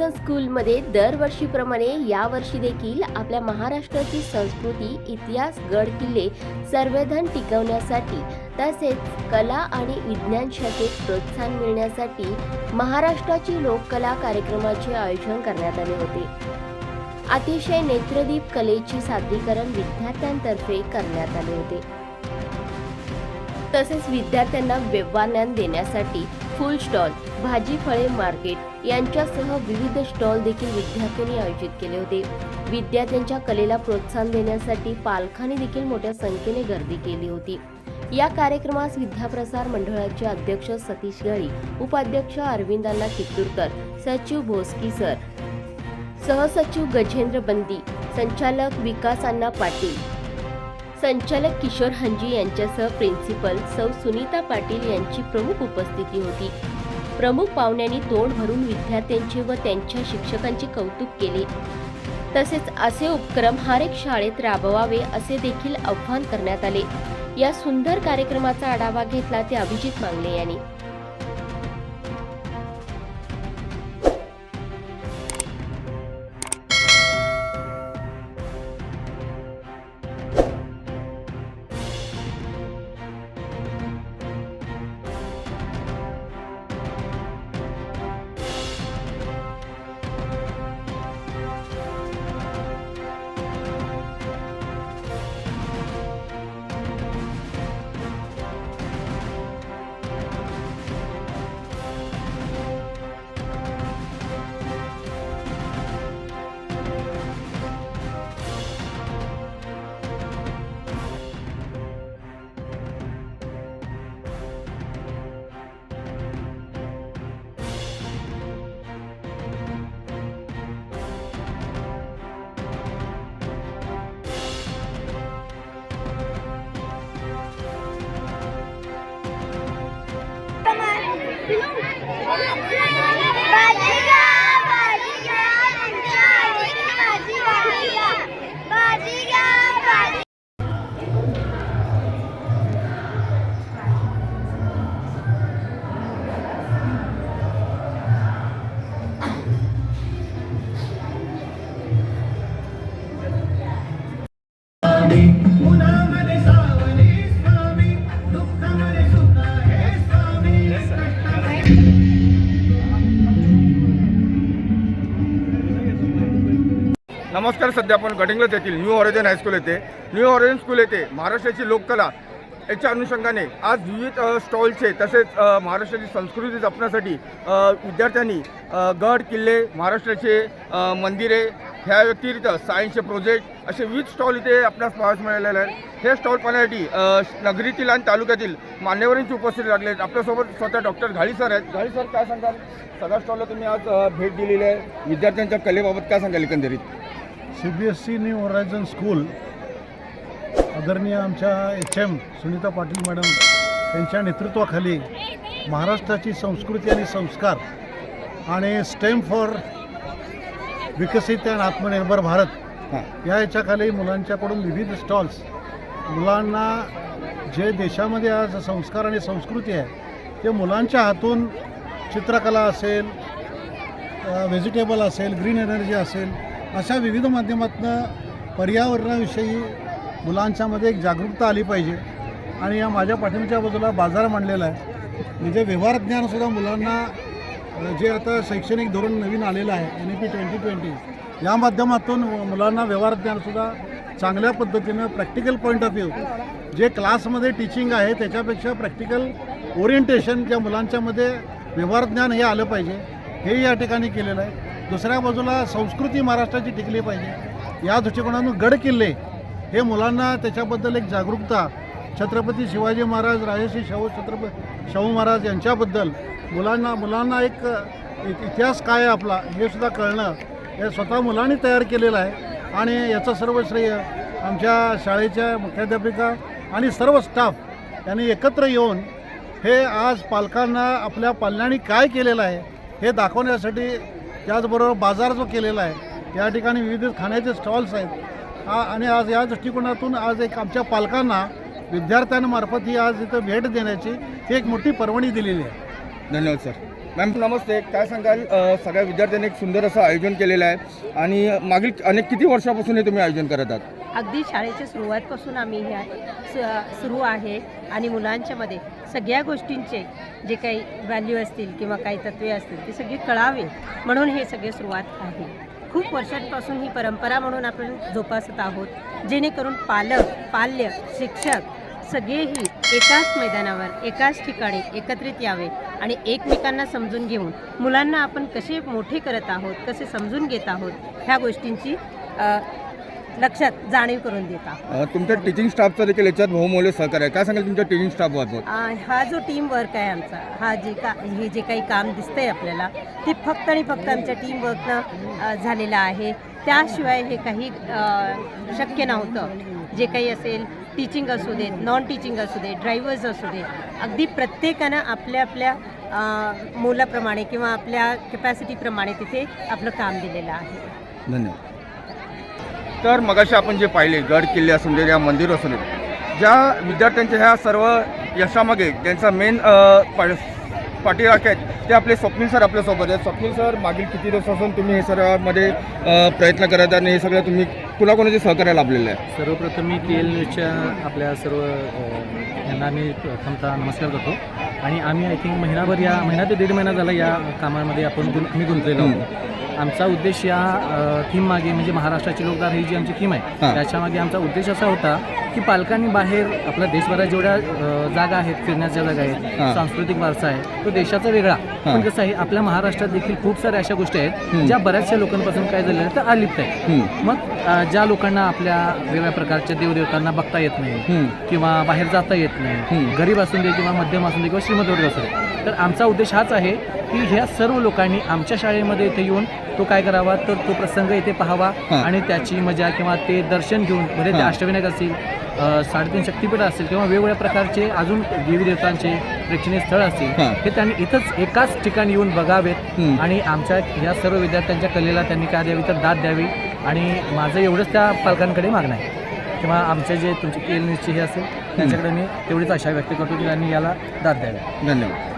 New स्कूलमध्ये दरवर्षीप्रमाणे यावर्षी देखील आपल्या महाराष्ट्राची संस्कृती इतिहास गड किल्ले संवर्धन टिकवण्यासाठी तसेच कला आणि विज्ञान शाखेत प्रोत्साहन मिळण्यासाठी महाराष्ट्राची लोककला कार्यक्रमाचे आयोजन करण्यात आले होते. अतिशय नेत्रदीप कलेचे सादरीकरण विद्यार्थ्यांतर्फे करण्यात आले होते. तसेच विद्यार्थ्यांना व्यवहारज्ञान देण्यासाठी फुल स्टॉल भाजी फळे मार्केट यांच्यासह विविध स्टॉल देखील विद्यार्थ्यांनी आयोजित केले होते. विद्यार्थ्यांच्या कलेला प्रोत्साहन देण्यासाठी पालकांनी देखील मोठ्या संख्येने गर्दी केली होती. या कार्यक्रमास विद्याप्रसार मंडळाचे अध्यक्ष सतीश गळी उपाध्यक्ष अरविंदांना कित्तूरकर सचिव भोसकी सर सहसचिव गजेंद्र बंदी संचालक विकास अण्णा पाटील संचालक किशोर हंजी यांच्यासह प्रिन्सिपल सौ सुनीता पाटील यांची प्रमुख उपस्थिती होती. प्रमुख पाहुण्यांनी तोंड भरून विद्यार्थ्यांचे व त्यांच्या शिक्षकांचे कौतुक केले. तसेच असे उपक्रम हर एक शाळेत राबवावे असे देखील आव्हान करण्यात आले. या सुंदर कार्यक्रमाचा आढावा घेतला ते अभिजित मांगले यांनी. Olha a नमस्कार सध्या आपण गडिंगलाच येथील न्यू ऑरिजन हायस्कूल येथे. न्यू ऑरिजन स्कूल येथे महाराष्ट्राची लोककला याच्या अनुषंगाने आज विविध स्टॉलचे तसेच महाराष्ट्राची संस्कृती जपण्यासाठी विद्यार्थ्यांनी गड किल्ले महाराष्ट्राचे मंदिरे ह्या व्यतिरिक्त सायन्सचे प्रोजेक्ट असे विविध स्टॉल इथे आपल्यास पाहायला मिळालेले आहेत. हे स्टॉल पाहण्यासाठी नगरीतील आणि तालुक्यातील मान्यवरांची उपस्थिती लागली आहेत. आपल्यासोबत स्वतः डॉक्टर घाळी सर आहेत. घाळी सर काय सांगाल? सगळ्या स्टॉलला तुम्ही आज भेट दिलेली आहे. विद्यार्थ्यांच्या कलेबाबत काय सांगाल एकंदरीत? C B S C new horizon school आदरणीय आमच्या H M Sunita Patil madam यांच्या नेतृत्वाखाली महाराष्ट्राची संस्कृती आणि संस्कार आणि स्टेम फॉर विकसित आणि आत्मनिर्भर भारत या याच्याखाली मुलांच्याकडून विविध स्टॉल्स मुलांना जे देशामध्ये आज संस्कार आणि संस्कृती आहे ते मुलांच्या हातून चित्रकला असेल व्हेजिटेबल असेल ग्रीन एनर्जी असेल अशा विविध माध्यमातून पर्यावरणाविषयी मुलांच्यामध्ये एक जागरूकता आली पाहिजे. आणि या माझ्या पाठीमागच्या बाजूला बाजार मांडलेला आहे. म्हणजे व्यवहार ज्ञानसुद्धा मुलांना जे आता शैक्षणिक धोरण नवीन आलेलं आहे N E P twenty twenty या माध्यमातून मुलांना व्यवहार ज्ञानसुद्धा चांगल्या पद्धतीनं प्रॅक्टिकल पॉईंट ऑफ व्ह्यू जे क्लासमध्ये टीचिंग आहे त्याच्यापेक्षा प्रॅक्टिकल ओरिएंटेशन ज्या मुलांच्यामध्ये व्यवहार ज्ञान हे आलं पाहिजे हे या ठिकाणी केलेलं आहे. दुसऱ्या बाजूला संस्कृती महाराष्ट्राची टिकली पाहिजे. या दृष्टिकोनातून गड किल्ले हे मुलांना त्याच्याबद्दल एक जागरूकता. छत्रपती शिवाजी महाराज राजश्री शाहू छत्रपती शाहू महाराज यांच्याबद्दल मुलांना मुलांना एक इतिहास काय आहे आपला हे सुद्धा कळणं हे स्वतः मुलांनी तयार केलेलं आहे. आणि याचं सर्व श्रेय आमच्या शाळेच्या मुख्याध्यापिका आणि सर्व स्टाफ यांनी एकत्र येऊन हे आज पालकांना आपल्या पाल्याने काय केलेलं आहे हे दाखवण्यासाठी त्याचबरोबर बाजार जो केलेला आहे या ठिकाणी विविध खाण्याचे स्टॉल्स आहेत. आ- आणि आज या दृष्टिकोनातून आज एक आमच्या पालकांना विद्यार्थ्यांमार्फत ही आज इथं भेट देण्याची ही एक मोठी पर्वणी दिलेली आहे. धन्यवाद सर मॅम नमस्ते. काय सांगाल? सगळ्या विद्यार्थ्यांनी एक सुंदर असं आयोजन केलेलं आहे. आणि मागील अनेक किती वर्षापासून हे तुम्ही आयोजन करत आहात? अगदी शाळेच्या सुरुवातपासून आम्ही ह्या स सुरू आहे आणि मुलांच्यामध्ये सगळ्या गोष्टींचे जे काही व्हॅल्यू असतील किंवा काही तत्वे असतील ते सगळे कळावे म्हणून हे सगळे सुरुवात आहे. खूप वर्षांपासून ही परंपरा म्हणून आपण जोपासत आहोत जेणेकरून पालक पाल्य शिक्षक सगळेही एकाच मैदानावर एकाच ठिकाणी एकत्रित यावे आणि एकमेकांना समजून घेऊन मुलांना आपण कसे मोठे करत आहोत कसे समजून घेत आहोत ह्या गोष्टींची लक्षात जाणीव करून देत आहोत. अ, तुमच्या टीचिंग स्टाफचा देखील याच्यात बहुमूल्य सहकार्य आहे. काय सांगाल तुमच्या टीचिंग स्टाफबाबत आ, हा जो टीम वर्क आहे आमचा हा जे का हे जे काही काम दिसतंय आपल्याला ते फक्त आणि फक्त आमच्या टीम वर्कनं झालेलं आहे. त्याशिवाय हे काही शक्य नव्हतं. जे काही असेल टीचिंग असू देत नॉन टीचिंग असू दे ड्रायव्हर्स असू दे अगदी प्रत्येकानं आपल्या आपल्या मोलाप्रमाणे किंवा आपल्या कॅपॅसिटीप्रमाणे तिथे आपलं काम दिलेलं आहे. धन्यवाद. तर मगाशी आपण जे पाहिले गड किल्ले असून दे या मंदिर असून दे ज्या विद्यार्थ्यांच्या ह्या सर्व यशामागे त्यांचा मेन पाठीराखे आहेत ते आपले स्वप्नील सर आपल्यासोबत आहेत. स्वप्नील सर मागील किती दिवसापासून तुम्ही हे सर्वांमध्ये प्रयत्न करत आणि हे सगळं तुम्ही कुणाकुणाचे सहकार्य लाभलेलं आहे? सर्वप्रथम मी के एल न्यूजच्या आपल्या सर्व यांना मी प्रथमतः नमस्कार करतो. आणि आम्ही आय थिंक महिनाभर या महिना ते दीड महिना झाला या कामामध्ये आपण गुं आम्ही गुंतलेलो आहोत. आमचा उद्देश या थीम मागे म्हणजे महाराष्ट्राची लोकदार ही जी आमची थीम आहे. त्याच्यामागे आमचा उद्देश असा होता की पालकांनी बाहेर आपल्या देशभरात जेवढ्या जागा आहेत फिरण्याच्या जागा आहेत. सांस्कृतिक वारसा आहे तो देशाचा वेगळा. पण कसं आहे आपल्या महाराष्ट्रात देखील खूप साऱ्या अशा गोष्टी आहेत. ज्या बऱ्याचशा लोकांपासून काय झालेल्या आहेत तर अलिप्त आहेत हं, मग ज्या लोकांना आपल्या वेगळ्या प्रकारच्या देवदेवतांना बघता येत नाही किंवा बाहेर जाता येत. नाही गरीब असून दे किंवा मध्यम असून दे किंवा श्रीमंत वर्ग असू दे तर आमचा उद्देश हाच आहे की ह्या सर्व लोकांनी आमच्या शाळेमध्ये इथे येऊन तो काय करावा तर तो प्रसंग इथे पाहावा. आणि त्याची मजा किंवा ते दर्शन घेऊन म्हणजे ते. अष्टविनायक असतील अ, साडेतीन शक्तीपीठ असतील किंवा वेगवेगळ्या प्रकारचे अजून देवी देवतांचे प्रेक्षणीय स्थळ असतील हां. त्यांनी इथंच एकाच ठिकाणी येऊन बघावेत. आणि आमच्या ह्या सर्व विद्यार्थ्यांच्या कलेला त्यांनी काय द्यावी तर दाद द्यावी आणि माझं एवढंच त्या पालकांकडे मागणं आहे किंवा आमचे जे तुमचे केल हे असेल त्यांच्याकडे मी तेवढीच आशा व्यक्त करतो की त्यांनी याला दाद द्यावी धन्यवाद